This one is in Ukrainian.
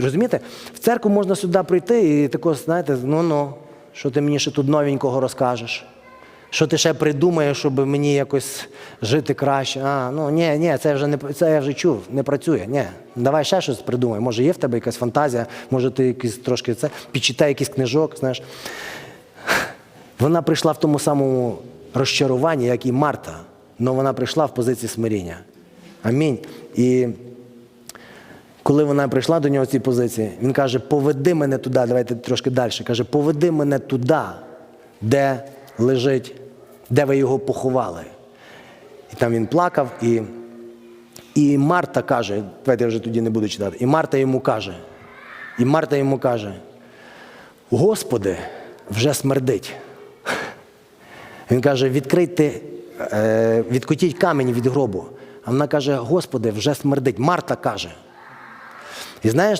розумієте, в церкву можна сюди прийти і тако, знаєте, ну-ну, що ти мені ще тут новенького розкажеш? Що ти ще придумаєш, щоб мені якось жити краще? А, ну ні, ні, це вже не це я вже чув, не працює. Ні. Давай ще щось придумай. Може, є в тебе якась фантазія, може ти якийсь трошки це підчитай якийсь книжок, знаєш. Вона прийшла в тому самому розчаруванні, як і Марта, але вона прийшла в позиції смиріння. Амінь. І коли вона прийшла до нього в цій позиції, він каже: поведи мене туди, давайте трошки далі. Каже, поведи мене туди, де лежить, де ви його поховали. І там він плакав, і, і Марта каже, давайте я вже тоді не буду читати, і Марта йому каже, і Марта йому каже: Господи, вже смердить. Він каже: відкрийте, е, відкотіть камінь від гробу. А вона каже: Господи, вже смердить. Марта каже. І знаєш,